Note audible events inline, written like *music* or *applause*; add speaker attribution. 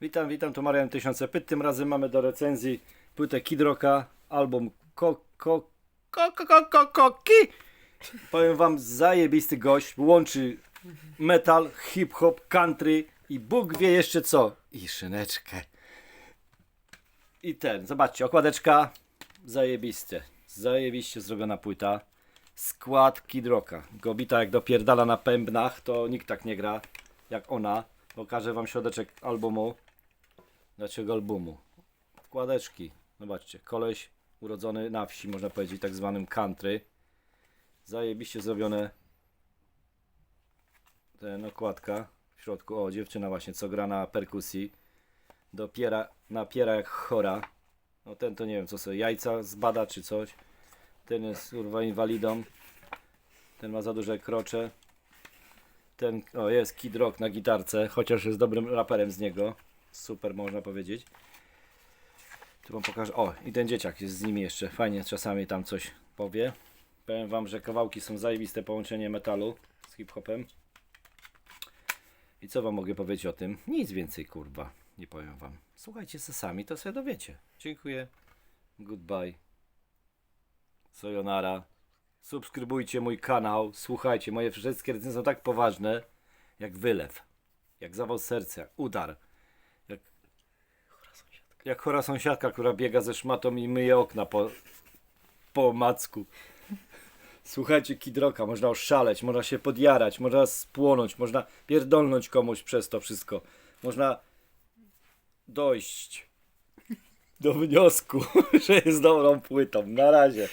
Speaker 1: Witam, witam, to Marian Tysiące Pyt. Tym razem mamy do recenzji płytę Kid Rocka, album Ko, ko, ko, ko, ko, ko, ko, ki. Powiem wam, zajebisty gość, łączy metal, hip-hop, country i Bóg wie jeszcze co. I szyneczkę. I ten, zobaczcie, okładeczka, zajebiste, zajebiście zrobiona płyta. Skład Kid Rocka. Gobita jak dopierdala na pębnach, to nikt tak nie gra jak ona. Pokażę wam środeczek albumu. Dlaczego albumu? Wkładeczki. Zobaczcie, koleś urodzony na wsi, można powiedzieć, tak zwanym country. Zajebiście zrobione ten okładka w środku. O, dziewczyna właśnie, co gra na perkusji. Dopiera, napiera jak chora. No ten to nie wiem, co sobie, jajca zbada czy coś. Ten jest kurwa inwalidą. Ten ma za duże krocze. Ten, o jest Kid Rock na gitarce, chociaż jest dobrym raperem z niego. Super można powiedzieć. Tu wam pokażę. O, i ten dzieciak jest z nimi jeszcze. Fajnie czasami tam coś powie. Powiem wam, że kawałki są zajebiste połączenie metalu z hip-hopem. I co wam mogę powiedzieć o tym? Nic więcej, kurwa. Nie powiem wam. Słuchajcie se sami, to sobie dowiecie. Dziękuję. Goodbye. Sayonara. Subskrybujcie mój kanał. Słuchajcie, moje wszystkie recenzje są tak poważne, jak wylew. Jak zawał serca, udar. Jak, chora sąsiadka, która biega ze szmatą i myje okna po, po macku. Słuchajcie, Kidroka, można oszaleć, można się podjarać, można spłonąć, można pierdolnąć komuś przez to wszystko. Można dojść do wniosku, *laughs* że jest dobrą płytą. Na razie.